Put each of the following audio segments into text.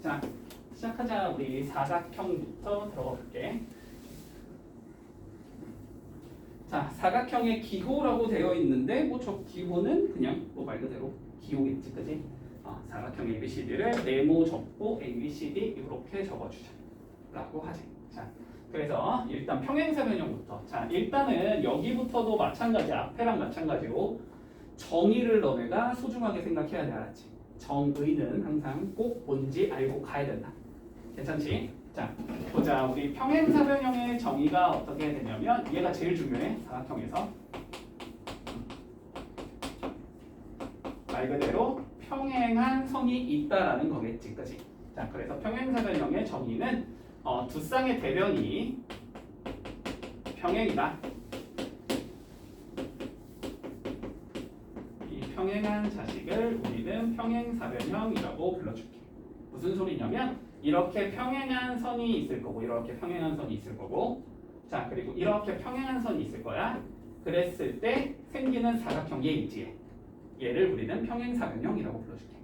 자, 시작하자. 우리 사각형부터 들어가 볼게. 자, 사각형의 기호라고 되어 있는데 뭐 저 기호는 그냥 뭐 말 그대로 기호겠지, 그지? 어, 사각형 ABCD를 네모 접고 ABCD 이렇게 적어주자. 라고 하지. 자, 그래서 일단 평행사 변형부터. 자, 일단은 여기부터도 마찬가지, 앞에랑 마찬가지로 정의를 너네가 소중하게 생각해야 돼, 알았지? 정의는 항상 꼭 뭔지 알고 가야 된다. 괜찮지? 자, 보자. 우리 평행사 변형의 정의가 어떻게 되냐면 얘가 제일 중요해. 사각형에서. 말 그대로 평행한 선이 있다라는 거겠지, 그지? 자, 그래서 평행사 변형의 정의는 어, 두 쌍의 대변이 평행이다. 이 평행한 자식을 우리는 평행사변형이라고 불러줄게. 무슨 소리냐면 이렇게 평행한 선이 있을 거고 이렇게 평행한 선이 있을 거고 자 그리고 이렇게 평행한 선이 있을 거야. 그랬을 때 생기는 사각형 얘 있지. 얘. 얘를 우리는 평행사변형이라고 불러줄게.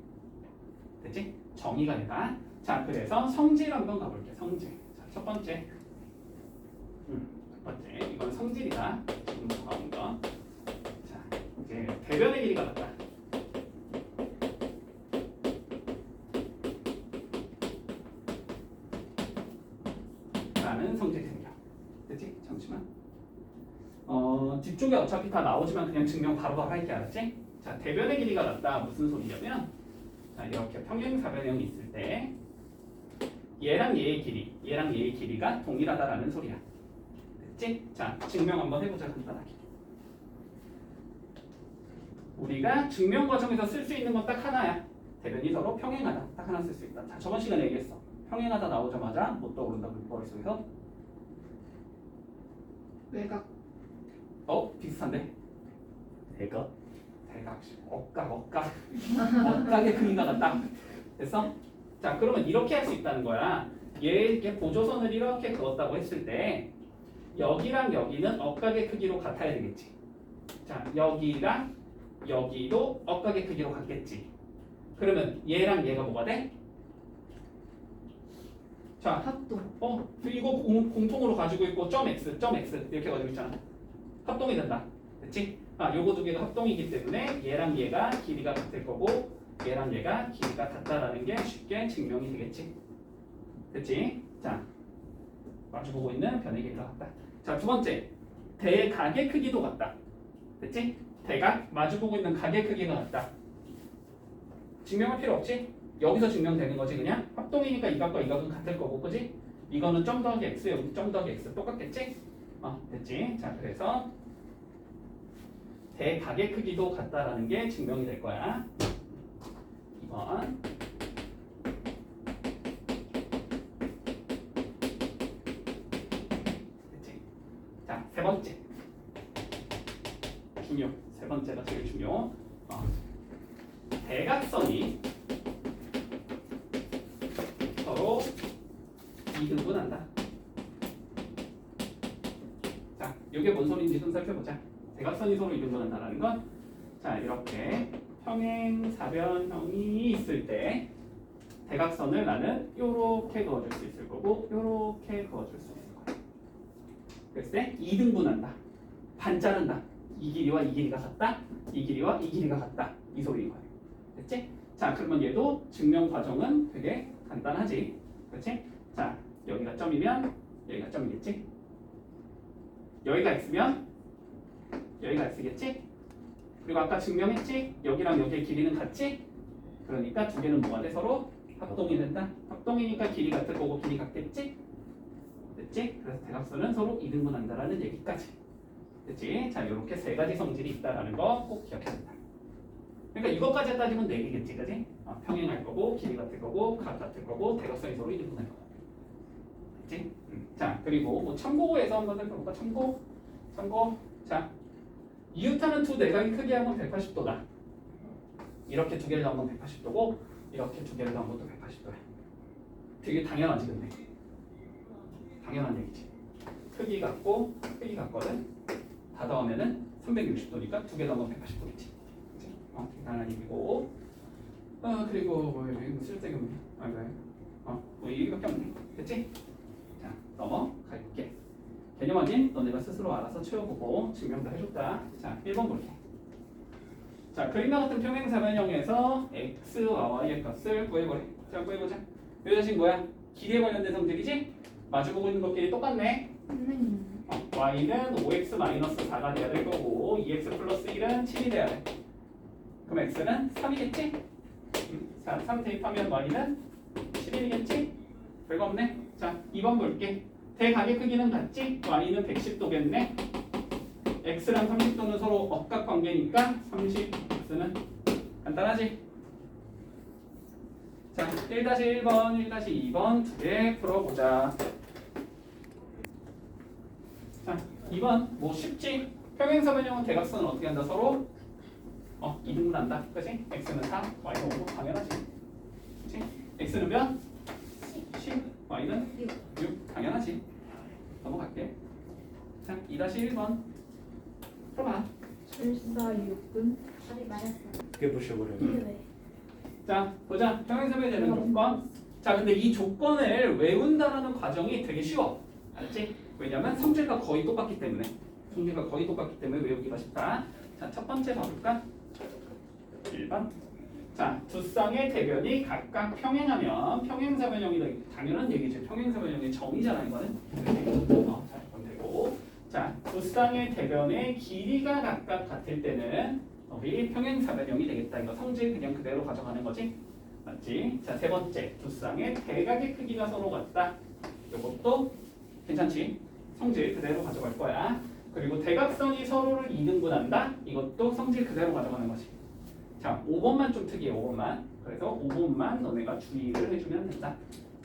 됐지? 정의가 얘다. 자 그래서 성질 한번 가볼게. 성질. 자, 첫 번째. 음, 첫 번째. 이건 성질이다. 지금 나온 거. 자 이제 대변의 길이가 같다. 뒤쪽에 어차피 다 나오지만 그냥 증명 바로바로 할게 알았지? 자, 대변의 길이가 같다. 무슨 소리냐면 자, 이렇게 평행사변형이 있을 때 얘랑 얘의 길이, 얘랑 얘의 길이가 동일하다라는 소리야. 됐지? 자, 증명 한번 해보자 간단하게. 우리가 증명 과정에서 쓸 수 있는 건 딱 하나야. 대변이 서로 평행하다. 딱 하나 쓸 수 있다. 자, 저번 시간에 얘기했어. 평행하다 나오자마자 못 떠오른다고 머릿속에서 외곽 어? 비슷한데? 대각? 대각 억각 억각 억각의 그림과 같다 됐어? 자 그러면 이렇게 할 수 있다는 거야 얘, 얘 보조선을 이렇게 그었다고 했을 때 여기랑 여기는 억각의 크기로 같아야 되겠지 자 여기랑 여기도 억각의 크기로 같겠지 그러면 얘랑 얘가 뭐가 돼? 자 합동 어, 이거 공, 공통으로 가지고 있고 점 x, 점 x 이렇게 가지고 있잖아. 합동이 된다. 됐지? 아, 요거 두 개가 합동이기 때문에 얘랑 얘가 길이가 같을 거고 얘랑 얘가 길이가 같다라는 게 쉽게 증명이 되겠지. 됐지? 자, 마주보고 있는 변의 길이가 같다. 자, 두 번째. 대각의 크기도 같다. 됐지? 대각 마주보고 있는 각의 크기가 같다. 증명할 필요 없지? 여기서 증명되는 거지 그냥 합동이니까 이 각과 이 각은 같을 거고 그지? 이거는 점 더하기 x 여기 점 더하기 x 똑같겠지? 어 됐지? 자 그래서 대각의 크기도 같다라는 게 증명이 될 거야 2번 됐지? 자 세 번째 중요 세 번째가 제일 중요 어. 대각선이 서로 이등분한다. 이게 뭔 소리인지 좀 살펴보자. 대각선이 서로 이등분한다라는 건, 자 이렇게 평행 사변형이 있을 때 대각선을 나는 요렇게 그어줄 수 있을 거고, 요렇게 그어줄 수 있을 거야. 그랬을 때 이등분한다. 반 자른다. 이 길이와 이 길이가 같다. 이 길이와 이 길이가 같다. 이 소리인 거야. 됐지? 자, 그러면 얘도 증명 과정은 되게 간단하지. 그렇지? 자, 여기가 점이면 여기가 점이겠지? 여기가 x면 여기가 x겠지? 그리고 아까 증명했지? 여기랑 여기의 길이는 같지? 그러니까 두 개는 뭐가 돼? 서로 합동이 된다. 합동이니까 길이 같을 거고 길이 같겠지? 됐지? 그래서 대각선은 서로 이등분한다라는 얘기까지. 됐지? 자, 이렇게 세 가지 성질이 있다라는 거 꼭 기억해야 된다. 그러니까 이것까지 따지면 네 개겠지, 그지? 아, 평행할 거고, 길이 같을 거고, 각 같을 거고, 대각선이 서로 이등분할 거고. 됐지? 음. 자, 그리고 뭐 참고에서 한번 살펴볼까? 참고, 참고. 자, 이웃하는 두 내각의 크기하면 180도다. 이렇게 두 개를 넣으면 180도고, 이렇게 두 개를 넣으면 또 180도야. 되게 당연하지, 근데. 당연한 얘기지. 크기 같고, 크기 같거든. 다 더하면은 360도니까 두개 더하면 180도겠지. 어, 당연한 얘기고. 아 그리고 뭐 없네. 아 왜? 이밖에 없네. 됐지? 자, 넘어갈게. 개념 확인 너네가 스스로 알아서 채워보고 증명도 해줬다. 자, 1번 볼게. 자, 그림과 같은 평행사변형에서 x와 y의 값을 구해보래. 자, 구해보자. 이 자식 뭐야? 길이에 관련된 성질이지? 마주보고 있는 것끼리 똑같네. 선생님. 어, y는 5x-4가 돼야 될 거고 2x 플러스 1은 7이 돼야 돼. 그럼 x는 3이겠지? 자, 3 대입하면 y는 11이겠지? 별거 없네. 자, 2번 볼게. 대각의 크기는 같지? y는 110도겠네. x랑 30도는 서로 억각 관계니까 30, x는 간단하지? 자, 1-1번, 1-2번 두 개 풀어보자. 자, 2번 뭐 쉽지? 평행사변형은 대각선을 어떻게 한다? 서로 어, 이등분한다. 그지? x는 4, y는 5. 당연하지. 그치? x는 몇? 10, y는 6. 당연하지. 넘어갈게. 자, 2-1번. 풀어봐. 1469분. 답이 맞았어. 그게 부셔버려. 왜? 자, 보자. 평행사변이 되는 조건. 자, 근데 이 조건을 외운다라는 과정이 되게 쉬워. 알지? 왜냐면 성질과 거의 똑같기 때문에. 성질과 거의 똑같기 때문에 외우기가 쉽다. 자, 첫 번째 봐볼까? 1번. 자, 두 쌍의 대변이 각각 평행하면 평행사변형이 되 당연한 얘기죠. 평행사변형의 정의잖아 이거는. 어, 자, 이건 되고. 자, 두 쌍의 대변의 길이가 각각 같을 때는 우리 평행사변형이 되겠다. 이거 성질 그냥 그대로 가져가는 거지. 맞지? 자, 세 번째. 두 쌍의 대각의 크기가 서로 같다. 이것도 괜찮지? 성질 그대로 가져갈 거야. 그리고 대각선이 서로를 이등분한다. 이것도 성질 그대로 가져가는 거지. 자, 5번만 좀 특이해. 5번만. 그래서 5번만 너네가 주의를 해주면 된다.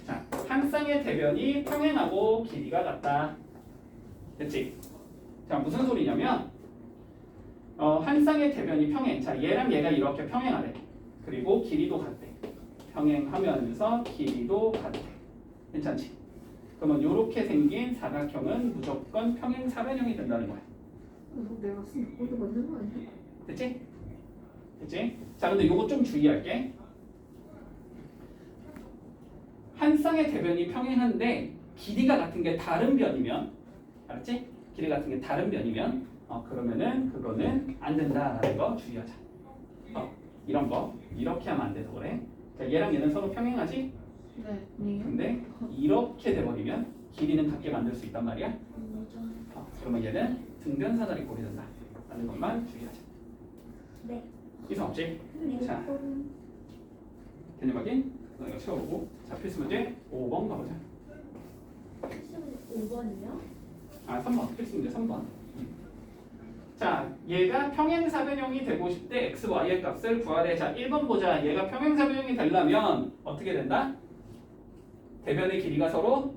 자, 한 쌍의 대변이 평행하고 길이가 같다. 됐지? 자, 무슨 소리냐면 어, 한 쌍의 대변이 평행. 자, 얘랑 얘가 이렇게 평행하래. 그리고 길이도 같대. 평행하면서 길이도 같대. 괜찮지? 그러면 이렇게 생긴 사각형은 무조건 평행 사변형이 된다는 거야. 내가 쓴 코드 맞는 거 아니야? 됐지? 됐지? 자, 근데 요거 좀 주의할게. 한 쌍의 대변이 평행한데 길이가 같은 게 다른 변이면 알았지? 길이 같은 게 다른 변이면 어, 그러면은 그거는 안 된다라는 거 주의하자. 어, 이런 거 이렇게 하면 안 돼서 그래. 자, 얘랑 얘는 서로 평행하지? 네. 아니에요? 근데 이렇게 돼버리면 길이는 같게 만들 수 있단 말이야. 어, 그러면 얘는 등변 사다리 꼴이 된다. 라는 것만 주의하자. 네. 이상 없지? 네. 자. 개념 확인. 너희가 채워보고 자 필수 문제 5번 가보자. 5번이요? 아 3번 필수 문제 3번. 자 얘가 평행사변형이 되고 싶대 x, y의 값을 구하래. 자 1번 보자. 얘가 평행사변형이 되려면 어떻게 된다? 대변의 길이가 서로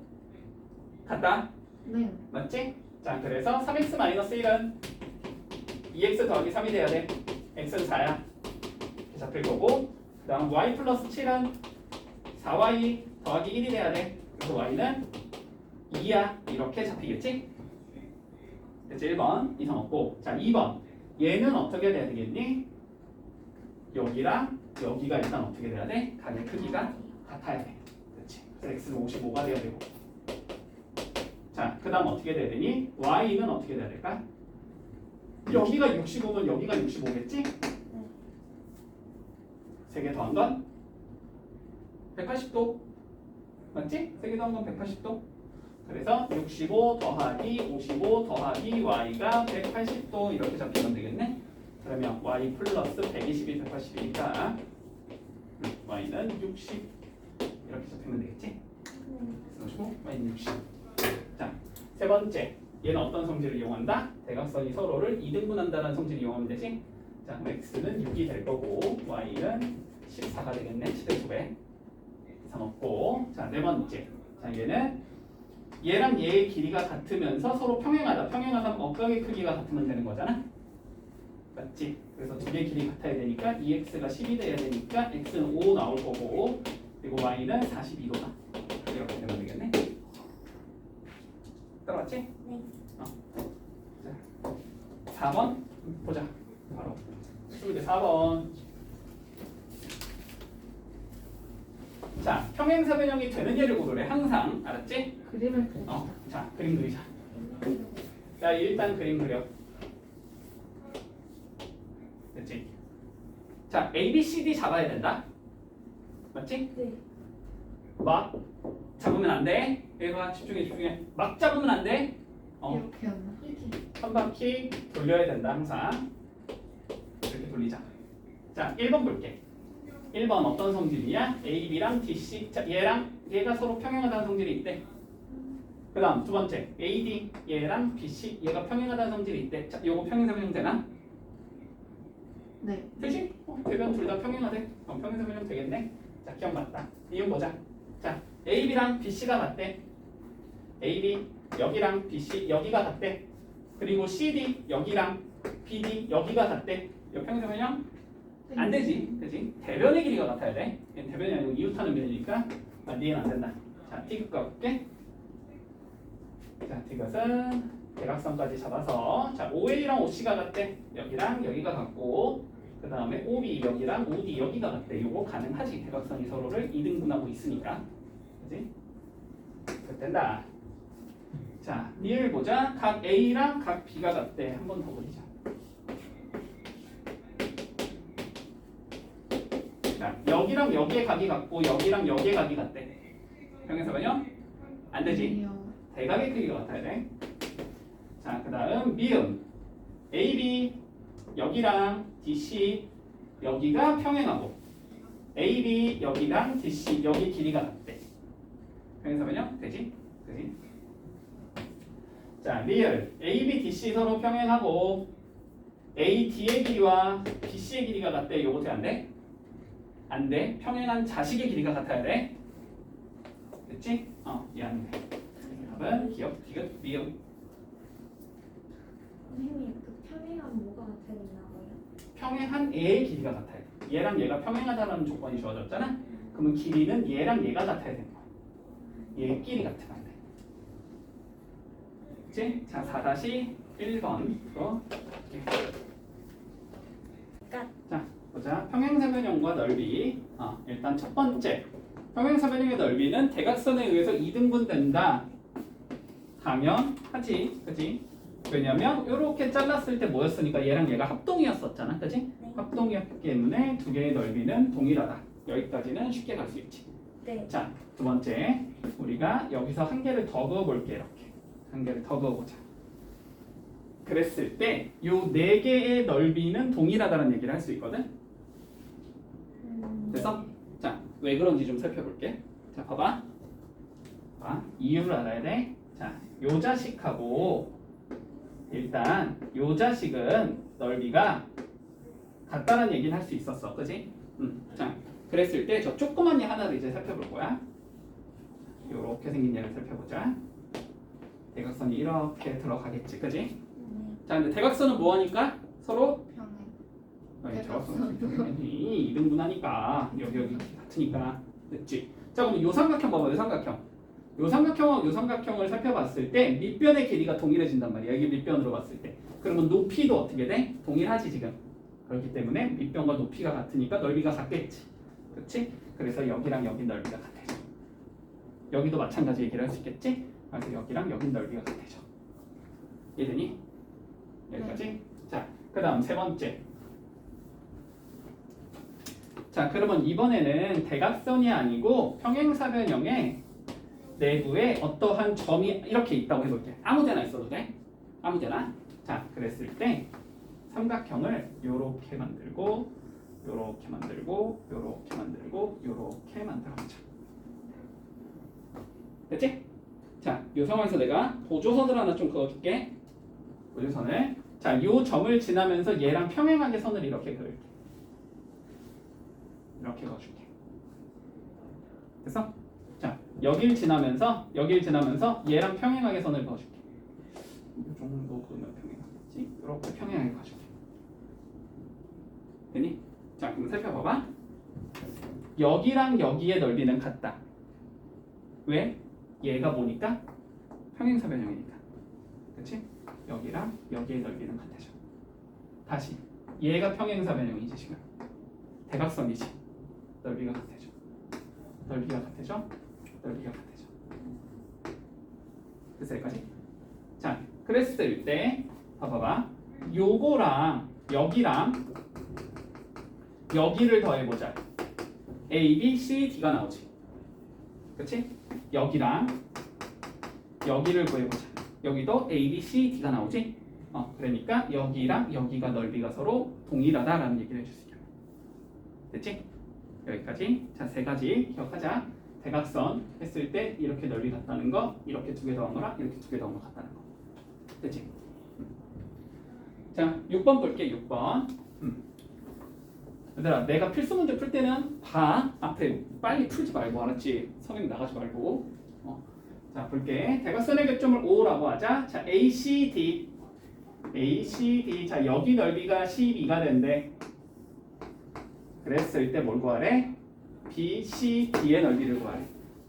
같다. 네. 맞지? 자 그래서 3x-1은 2x 더하기 3이 돼야 돼. X는 4야. 이렇게 잡힐 거고 그 다음 y 플러스 7은 4y 더하기 1이 돼야 돼. 그래서 y는 2야. 이렇게 잡히겠지? 그치 1번 이상 없고 자 2번 얘는 어떻게 돼야 되겠니? 여기랑 여기가 일단 어떻게 돼야 돼? 각의 크기가 같아야 돼. 그렇지. 그래서 x는 55가 돼야 되고 자, 그 다음 어떻게 돼야 되니? y는 어떻게 돼야 될까? 여기가 65면 여기가 65겠지? 세 개 더한 건? 180도. 맞지? 세 개 더한 건 180도. 그래서 65 더하기 55 더하기 y가 180도. 이렇게 잡히면 되겠네. 그러면 y 플러스 120이 180이니까 y는 60 이렇게 잡히면 되겠지? 그래서 y는 60 자, 세 번째. 얘는 어떤 성질을 이용한다? 대각선이 서로를 이등분한다는 성질을 이용하면 되지? 자, 그럼 x는 6이 될 거고 y는 14가 되겠네. 7의 9배. 이상 없고. 자, 네 번째. 자, 얘는 얘랑 얘의 길이가 같으면서 서로 평행하다. 평행하다면 억각의 크기가 같으면 되는 거잖아? 맞지? 그래서 두 개의 길이 같아야 되니까 2x가 10이 돼야 되니까 x는 5 나올 거고 그리고 y는 42도다. 이렇게 되면 되겠네. 따라왔지? 네. 어. 자, 4번 보자. 바로. 수문제 4번. 자, 자, 평행사 변형이 되는 예를 고르래. 항상. 알았지? 그림을 그려. 어. 자, 그림 그리자. 자, 일단 그림 그려. 됐지? 자, A, B, C, D 잡아야 된다. 맞지? 네. 막 잡으면 안 돼. 얘가 집중해, 집중해. 막 잡으면 안 돼. 어. 이렇게 하나. 이렇게. 한 바퀴 돌려야 된다 항상 이렇게 돌리자 자 1번 볼게 1번 어떤 성질이야? A, B랑 D, C 자 얘랑 얘가 서로 평행하다는 성질이 있대 그 다음 두 번째 A, D 얘랑 B, C 얘가 평행하다는 성질이 있대 자 요거 평행사변형 되나? 네. 되지? 어, 대변 둘다 평행하대 어, 평행사변형 되겠네 자 기억 맞다 이건 보자 자 A, B랑 B, C가 같대 A, B 여기랑 B, C 여기가 같대 그리고 CD 여기랑 BD 여기가 같대. 이 평행사변형 안 되지, 그지? 대변의 길이가 같아야 돼. 대변이 아니고 이웃하는 변이니까 아, 니은 안 된다. 자, 디귿 가볼게. 자, 디귿은 대각선까지 잡아서 자, OA랑 OC가 같대. 여기랑 여기가 같고 그 다음에 OB 여기랑 OD 여기가 같대. 요거 가능하지. 대각선이 서로를 이등분하고 있으니까, 그지? 된다. 자, 니을 보자. 각 A랑 각 B가 같대. 한 번 더 보자. 자, 여기랑 여기의 각이 같고 여기랑 여기의 각이 같대. 평행사변형? 안 되지. 대각의 크기가 같아야 돼. 자, 그 다음 미음. AB 여기랑 DC 여기가 평행하고 AB 여기랑 DC 여기 길이가 같대. 평행사변형 되지? 되지? 자, 리얼 AB, DC 서로 평행하고 AD의 길이와 BC의 길이가 같대. 요거 돼안 돼? 안 돼. 평행한 자식의 길이가 같아야 돼. 됐지? 어, 이해하면 돼. 답은 기억, 디귿, 미음. 선생님 그 평행한 뭐가 같아야 된다고요? 평행한 A의 길이가 같아야 돼. 얘랑 얘가 평행하다는 조건이 주어졌잖아. 그러면 길이는 얘랑 얘가 같아야 되는 거야. 얘 끼리 같으면 안 돼. 그치? 자, 4-1번. 또 끝. 자, 보자. 평행사변형과 넓이. 어, 일단 첫 번째. 평행사변형의 넓이는 대각선에 의해서 이등분 된다. 하면 하지. 그지? 왜냐면 이렇게 잘랐을 때 뭐였으니까 얘랑 얘가 합동이었었잖아. 그지? 네. 합동이었기 때문에 두 개의 넓이는 동일하다. 여기까지는 쉽게 갈 수 있지. 네. 자, 두 번째. 우리가 여기서 한 개를 더 그어볼게. 이렇게. 한 개를 더 그어보자. 그랬을 때요네 개의 넓이는 동일하다는 얘기를 할 수 있거든. 음, 됐어? 자, 왜 그런지 좀 살펴볼게. 자, 봐봐. 봐. 이유를 알아야 돼. 자, 요 자식하고 일단 요 자식은 넓이가 같다는 얘기는 할 수 있었어. 그지? 음. 자, 그랬을 때 저 조그만 얘 하나를 이제 살펴볼 거야. 요렇게 생긴 얘를 살펴보자. 대각선이 이렇게 들어가겠지. 그지? 네. 자, 근데 대각선은 뭐 하니까? 서로. 아니, 대각선. 대각선이 이등분하니까 여기 여기 같으니까 됐지. 자 그럼 요 삼각형 봐봐 요 삼각형. 요 삼각형 요 삼각형을 살펴봤을 때 밑변의 길이가 동일해진단 말이야. 여기 밑변으로 봤을 때. 그러면 높이도 어떻게 돼? 동일하지 지금. 그렇기 때문에 밑변과 높이가 같으니까 넓이가 같겠지. 그렇지? 그래서 여기랑 여기 넓이가 같아져. 여기도 마찬가지 얘기를 할 수 있겠지? 그래서 여기랑 여기 넓이가 같아져. 이해되니? 여기까지. 자, 그 다음 세 번째. 자, 그러면 이번에는 대각선이 아니고 평행사변형의 내부에 어떠한 점이 이렇게 있다고 해볼게. 아무 데나 있어도 돼. 아무 데나. 자, 그랬을 때 삼각형을 요렇게 만들고 요렇게 만들고 요렇게 만들고 요렇게 만들어 보자. 됐지? 자, 요 상황에서 내가 보조선을 하나 좀 그어줄게. 보조선을. 자, 요 점을 지나면서 얘랑 평행하게 선을 이렇게 그을게. 이렇게 그어줄게. 됐어? 자, 여길 지나면서 여길 지나면서 얘랑 평행하게 선을 그어줄게. 이 정도 그으면 평행하겠지? 이렇게 평행하게 가줄게. 되니? 자, 그럼 살펴봐봐. 여기랑 여기의 넓이는 같다. 왜? 얘가 뭐니까? 평행사 변형이니까. 그치? 여기랑 여기의 넓이는 같아져. 다시 얘가 평행사 변형이지 지금. 대각선이지. 넓이가 같아져. 넓이가 같아져. 넓이가 같아져. 됐어 여기까지? 자, 그랬을 때 봐봐봐. 요거랑 여기랑 여기를 더해보자. A, B, C, D가 나오지. 그치? 여기랑 여기를 구해보자. 여기도 A, B, C, D가 나오지. 어, 그러니까 여기랑 여기가 넓이가 서로 동일하다라는 얘기를 해줄 수 있겠네. 됐지? 여기까지. 자, 세 가지 기억하자. 대각선 했을 때 이렇게 넓이 같다는 거, 이렇게 두 개 더한 거랑 이렇게 두 개 더한 거 같다는 거. 됐지? 음. 자, 6번 볼게. 6번. 음. 얘들아, 내가 필수 문제 풀 때는 봐. 앞에 빨리 풀지 말고 알았지? 성인 나가지 말고. 어. 자, 볼게. 대각선의 교점을 O라고 하자. 자, ACD. ACD. 자, 여기 넓이가 12가 된대. 그랬을 때 뭘 구하래? BCD의 넓이를 구하래.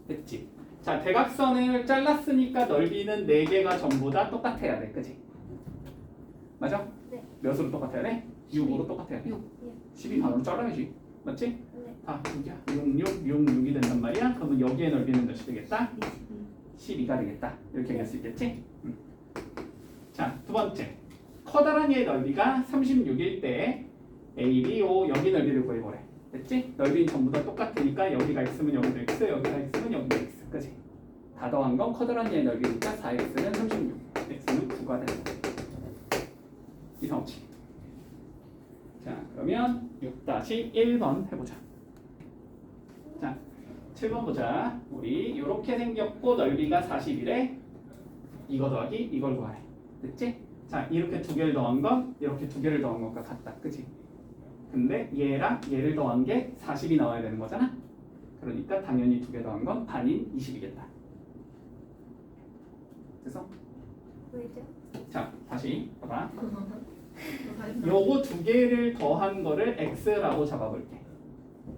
됐지? 자, 대각선을 잘랐으니까 넓이는 4개가 전부 다 똑같아야 돼. 그지? 맞아? 네. 몇으로 똑같아야 돼? 6으로 똑같아야 돼. 6. 12 반으로 잘라야지. 맞지? 네. 아, 6이야. 6, 6, 6, 6이 된단 말이야. 그러면 여기의 넓이는 몇이 되겠다? 22. 12가 되겠다. 이렇게 얘기할 수 있겠지? 음. 자, 두 번째. 커다란 얘의 넓이가 36일 때 A, B, O 여기 넓이를 구해보래. 됐지? 넓이는 전부 다 똑같으니까 여기가 x면 여기도 x, 여기가 x면 여기도 x. 그지? 다 더한 건 커다란 얘의 넓이니까 4x는 36, x는 9가 되는 거야. 이상 없지? 자, 그러면 6-1번 해보자. 자, 7번 보자. 우리 이렇게 생겼고 넓이가 40이래. 이거 더하기 이걸 구하래. 됐지? 자, 이렇게 두 개를 더한 건 이렇게 두 개를 더한 것과 같다. 그지? 근데 얘랑 얘를 더한 게 40이 나와야 되는 거잖아. 그러니까 당연히 두 개 더한 건 반인 20이겠다. 그래서 왜죠? 자, 다시 봐봐. 요 요거 두 개를 더한 거를 x라고 잡아볼게.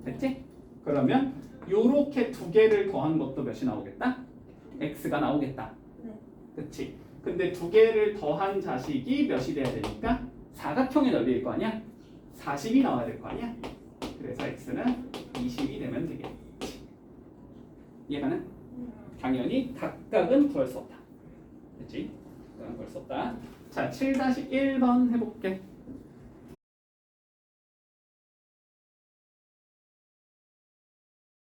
됐지? 그러면 요렇게 두 개를 더한 것도 몇이 나오겠다? x가 나오겠다. 네. 그치? 근데 두 개를 더한 자식이 몇이 돼야 되니까 사각형의 넓이일 거 아니야? 40이 나와야 될 거 아니야? 그래서 x는 20이 되면 되겠지. 이해가는? 당연히 각각은 구할 수 없다. 됐지? 각각은 구할 수 없다. 자, 7-1번 해볼게.